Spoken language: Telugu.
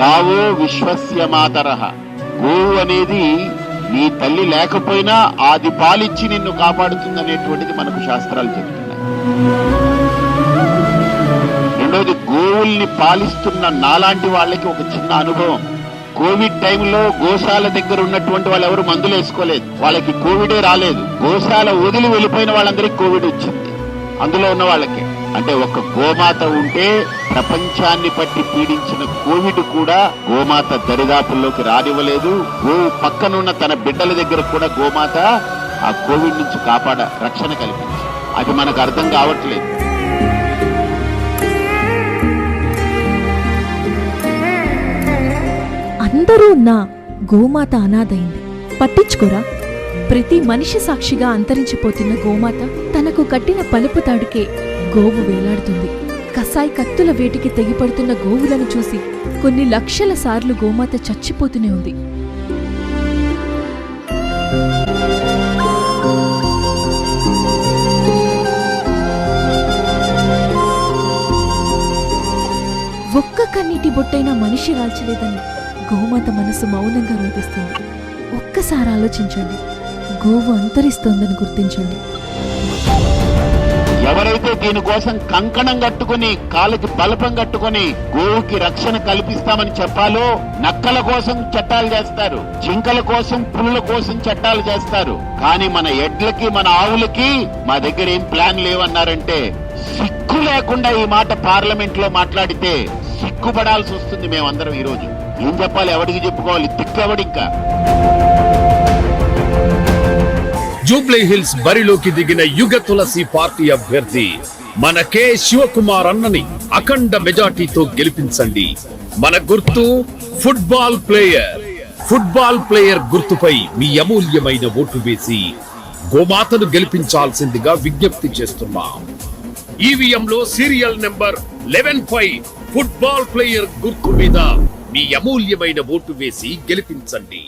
గావో విశ్వస్య మాతర. గోవు అనేది నీ తల్లి లేకపోయినా ఆది పాలిచ్చి నిన్ను కాపాడుతుందనేటువంటిది మనకు శాస్త్రాలు చెబుతున్నాయి రెండోది గోవుల్ని పాలిస్తున్న నాలాంటి వాళ్ళకి ఒక చిన్న అనుభవం. కోవిడ్ టైంలో గోశాల దగ్గర ఉన్నటువంటి వాళ్ళు ఎవరు మందులు వేసుకోలేదు. వాళ్ళకి కోవిడే రాలేదు. గోశాల వదిలి వెళ్ళిపోయిన వాళ్ళందరికీ కోవిడ్ వచ్చింది. అందులో ఉన్న వాళ్ళకి. అంటే ఒక గోమాత ఉంటే ప్రపంచాన్ని పట్టి పీడించిన కోవిడ్ కూడా గోమాత దరిదాపుల్లోకి రానివ్వలేదు. గో పక్కనున్న తన బిడ్డల దగ్గర కూడా గోమాత ఆ కోవిడ్ నుంచి కాపాడ రక్షణ కల్పించింది. అది మనకు అర్థం కావట్లేదు. అందరూ ఉన్నా గోమాత అనాథైంది. పట్టించుకోరా? ప్రతి మనిషి సాక్షిగా అంతరించిపోతున్న గోమాత తనకు కట్టిన పలుపు తాడుకే గోవు వేలాడుతుంది. కసాయి కత్తుల వేటికి తెగిపడుతున్న గోవులను చూసి కొన్ని లక్షల సార్లు గోమాత చచ్చిపోతూనే ఉంది. ఒక్క కన్నీటి బొట్టైనా మనిషి రాల్చలేదని గోమాత మనసు మౌనంగా రోధిస్తుంది. ఒక్కసారి ఆలోచించండి. గోవు అంతరిస్తోందని గుర్తించండి. ఎవరైతే దీనికోసం కంకణం కట్టుకుని కాళ్ళకి బలపం కట్టుకుని గోవుకి రక్షణ కల్పిస్తామని చెప్పాలో నక్కల కోసం చట్టాలు చేస్తారు జింకల కోసం పులుల కోసం చట్టాలు చేస్తారు. కానీ మన ఎడ్లకి మన ఆవులకి మా దగ్గర ఏం ప్లాన్ లేవన్నారంటే సిగ్గు లేకుండా ఈ మాట పార్లమెంట్లో మాట్లాడితే సిగ్గుపడాల్సి వస్తుంది మేమందరం ఈరోజు. ఏం చెప్పాలి? ఎవరికి చెప్పుకోవాలి? దిక్కెవడింకా జూబ్లీ హిల్స్ బరిలోకి దిగిన యుగ తులసి పార్టీ అభ్యర్థి మన కె శివకుమార్ అన్నని అఖండ మెజార్టీతో గెలిపించండి. మన గుర్తు ఫుట్బాల్ ప్లేయర్. ఫుట్బాల్ ప్లేయర్ గుర్తుపై మీ అమూల్యమైన ఓటు వేసి గోమాతను గెలిపించాల్సిందిగా విజ్ఞప్తి చేస్తున్నాం. ఈవీఎంలో serial number eleven five football player గుర్తు మీద మీ అమూల్యమైన ఓటు వేసి గెలిపించండి.